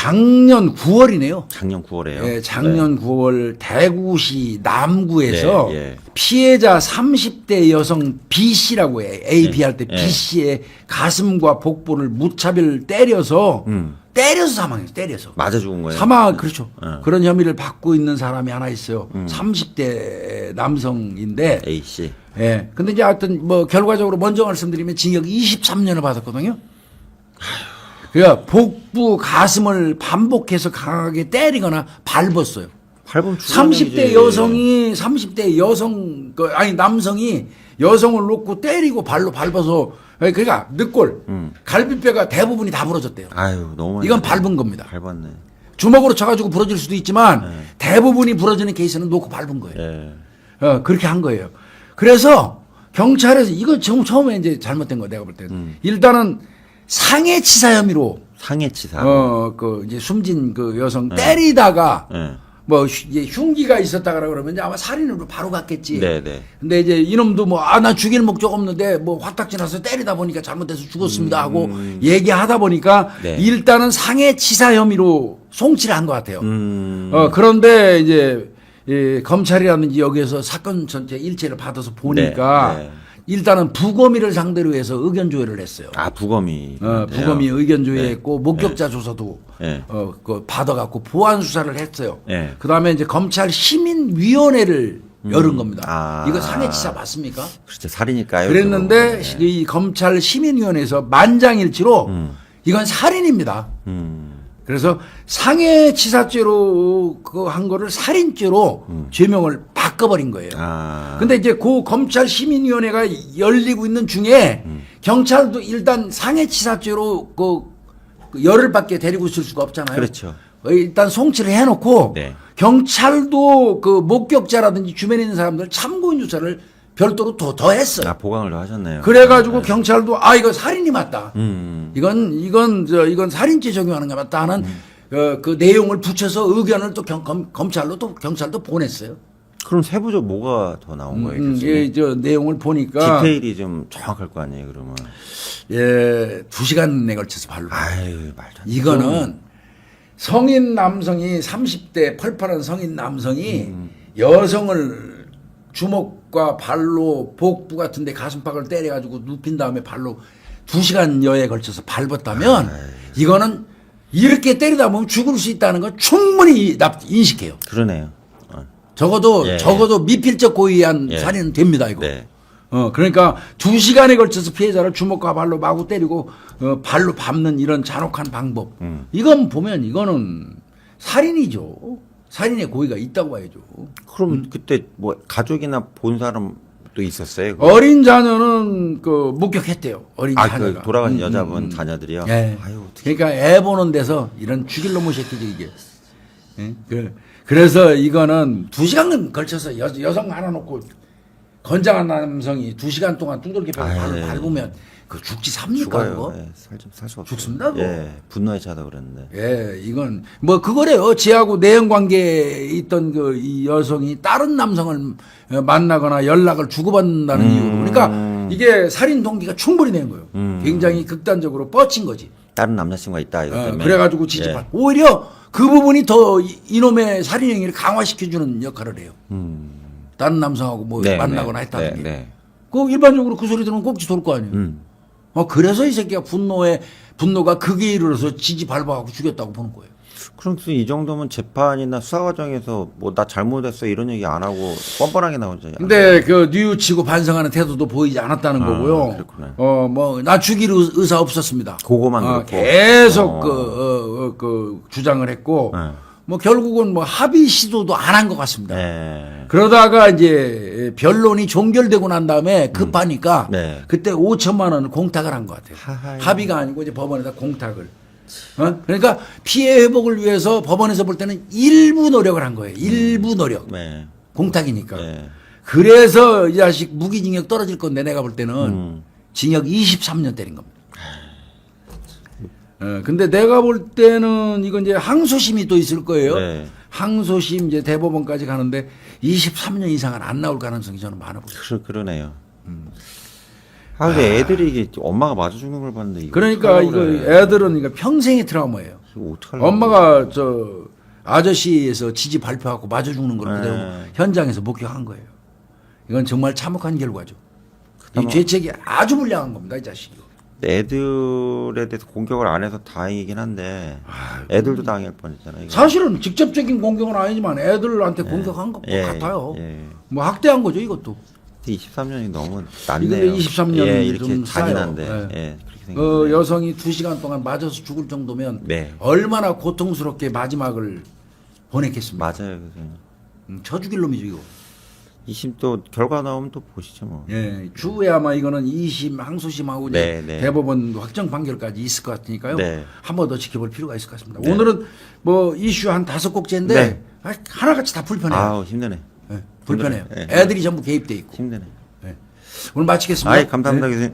작년 9월이네요. 작년 9월에요. 예, 작년 9월 대구시 남구에서 네, 예. 피해자 30대 여성 B 씨라고 해. A, B 할때 B 예. 씨의 가슴과 복부를 무차별 때려서 음. 때려서 사망했어요. 때려서. 맞아 죽은 거예요. 사망 그렇죠. 예. 그런 혐의를 받고 있는 사람이 하나 있어요. 음. 30대 남성인데 A 씨. 예. 근데 이제 하여튼 뭐 결과적으로 먼저 말씀드리면 징역 23년을 받았거든요. 그러니까 복부 가슴을 반복해서 강하게 때리거나 밟았어요. 팔범 30대 여성이 30대 여성 그 아니 남성이 여성을 놓고 때리고 발로 밟아서 그러니까 늑골 음. 갈비뼈가 대부분이 다 부러졌대요. 아유 너무 많이 이건. 밟은 겁니다. 밟았네. 주먹으로 쳐가지고 부러질 수도 있지만 대부분이 부러지는 케이스는 놓고 밟은 거예요. 예. 어, 그렇게 한 거예요. 그래서 경찰에서 이거 처음, 처음에 이제 잘못된 거 내가 볼 때는 음. 일단은 상해치사 혐의로 상해치사. 어, 그 이제 숨진 그 여성 때리다가 예. 뭐 휘- 이제 흉기가 있었다거나 그러면 이제 아마 살인으로 바로 갔겠지. 네, 네. 근데 이제 이놈도 뭐 아 나 죽일 목적 없는데 뭐 화딱 지 나서 때리다 보니까 잘못해서 죽었습니다 하고 얘기하다 보니까 음. 네. 일단은 상해치사 혐의로 송치를 한 것 같아요. 음. 어, 그런데 이제 이 검찰이라든지 여기에서 사건 전체 일체를 받아서 보니까 네, 네. 일단은 부검의를 상대로 해서 의견 조회를 했어요. 아 부검이. 어, 부검이 의견 조회했고 목격자 조사도 네. 어, 그 받아갖고 보안 수사를 했어요. 네. 그 다음에 이제 검찰 시민위원회를 열은 겁니다. 아. 이거 상해치사 맞습니까? 그렇죠 살이니까요. 그랬는데 그거. 네. 이 검찰 시민위원회에서 만장일치로 이건 살인입니다. 음. 그래서 상해치사죄로 그 한 거를 살인죄로 죄명을 바꿔버린 거예요. 음. 아. 근데 이제 그 검찰 시민위원회가 열리고 있는 중에 음. 경찰도 일단 상해치사죄로 그, 그 열흘 밖에 데리고 있을 수가 없잖아요. 그렇죠. 어, 일단 송치를 해놓고 네. 경찰도 그 목격자라든지 주변에 있는 사람들 참고인 조사를 별도로 더, 더 했어요. 아 보강을 하셨네요. 그래가지고 경찰도 아 이거 살인이 맞다. 음. 이건 이건 저 이건 살인죄 적용하는 게 맞다 하는 어, 그 내용을 붙여서 의견을 또 경, 검, 검찰로 또 경찰도 보냈어요. 그럼 세부적 뭐가 더 나온 거예요? 음, 교수님? 예, 저 내용을 보니까 디테일이 좀 정확할 거 아니에요, 그러면. 예, 두 시간에 걸쳐서 발로. 아유, 말도 안 돼. 이거는 성인 남성이 30대 펄펄한 성인 남성이 음. 여성을 주먹과 발로 복부 같은데 가슴팍을 때려가지고 눕힌 다음에 발로 두 시간 여에 걸쳐서 밟았다면 이거는 이렇게 때리다 보면 죽을 수 있다는 건 충분히 납- 인식해요. 그러네요. 어. 적어도 예. 적어도 미필적 고의한 예. 살인은 됩니다 이거. 네. 어 그러니까 두 시간에 걸쳐서 피해자를 주먹과 발로 마구 때리고 어, 발로 밟는 이런 잔혹한 방법. 음. 이건 보면 이거는 살인이죠. 살인의 고의가 있다고 봐야죠. 그럼 음. 그때 뭐 가족이나 본 사람도 있었어요? 그거? 어린 자녀는 그 목격했대요. 어린 아, 자녀가. 그 돌아간 음, 여자분 음, 자녀들이요? 예. 아유. 그러니까 애 보는 데서 이런 죽일 놈의 새끼죠 이게. 예? 그- 그래서 이거는 두 시간 걸쳐서 여, 여성 하나 놓고 건장한 남성이 두 시간 동안 뚱돌게 밟- 아유. 발로 밟으면 그 죽지 삽니까. 그거? 예, 살좀 살수 없어요. 죽습니다, 그거. 예, 분노에 차다 그랬는데. 예, 이건 뭐 그거래요. 지하고 내연 관계에 있던 그 이 여성이 다른 남성을 어, 만나거나 연락을 주고받는다는 음. 이유로. 그러니까 이게 살인 동기가 충분히 된 거예요. 음. 굉장히 극단적으로 뻗친 거지. 다른 남자친구가 있다, 이거 어, 때문에. 그래가지고 지지받. 예. 오히려 그 부분이 더 이- 이놈의 살인 행위를 강화시켜주는 역할을 해요. 음. 다른 남성하고 뭐 네, 만나거나 네, 했다는 네, 게. 네. 그 일반적으로 그 소리 들으면 꼭지 돌 거 아니에요. 음. 어, 그래서 이 새끼가 분노에 분노가 극에 이르러서 지지 밟아갖고 죽였다고 보는 거예요. 그럼 또이 정도면 재판이나 수사 과정에서 뭐 나 잘못했어 이런 얘기 안 하고 뻔뻔하게 나오죠. 근데 그 뉘우치고 반성하는 태도도 보이지 않았다는 아, 거고요. 그렇구나. 어 뭐 나 죽일 의- 의사 없었습니다. 그거만 어. 계속 어. 그, 어, 어, 그 주장을 했고 네. 뭐 결국은 뭐 합의 시도도 안 한 것 같습니다. 네. 그러다가 이제 변론이 종결되고 난 다음에 급하니까 네. 그때 5천만 원을 공탁을 한 것 같아요. 하하이. 합의가 아니고 이제 법원에다 공탁을. 어? 그러니까 피해 회복을 위해서 법원에서 볼 때는 일부 노력을 한 거예요. 일부 노력. 네. 공탁이니까. 네. 그래서 이 자식 무기징역 떨어질 건데 내가 볼 때는 음. 징역 23년 때린 겁니다. 어, 근데 내가 볼 때는 이건 이제 항소심이 또 있을 거예요. 네. 항소심 이제 대법원까지 가는데 23년 이상은 안 나올 가능성이 저는 많아 보여요. 그, 그러네요. 아 근데 애들이 이게 엄마가 맞아 죽는 걸 봤는데 이거 그러니까 이거 어떡하려고 그래. 애들은 그러니까 평생의 트라우마예요. 이거 어떡하려고 엄마가 저 아저씨에서 지지 발표하고 맞아 죽는 걸 그대로 네. 현장에서 목격한 거예요. 이건 정말 참혹한 결과죠. 이 죄책이 아주 불량한 겁니다, 이 자식이. 애들에 대해서 공격을 안 해서 다행이긴 한데 아, 애들도 당할 뻔했잖아요. 이거. 사실은 직접적인 공격은 아니지만 애들한테 공격한 것 예, 같아요. 예. 뭐 학대한 거죠, 이것도. 23년이 너무 낮네요. 23 년이 예, 이렇게 좀 잔인한데. 싸요. 예, 그렇게 생겼네. 그 여성이 두 시간 동안 맞아서 죽을 정도면 네. 얼마나 고통스럽게 마지막을 보냈겠습니까? 맞아요. 그래서 음, 쳐 죽일 놈이죠, 이거. 2심 또 결과 나오면 또 보시죠 뭐. 예, 추후에 아마 이거는 2심, 항소심하고 이제 네, 네. 대법원 확정 판결까지 있을 것 같으니까요. 네. 한 번 더 지켜볼 필요가 있을 것 같습니다. 네. 오늘은 뭐 이슈 한 다섯 곡째인데 네. 아, 하나같이 다 불편해요. 아우 힘드네. 예, 불편해요. 네. 애들이 전부 개입돼 있고. 힘드네. 예. 오늘 마치겠습니다. 아이 감사합니다 교수님.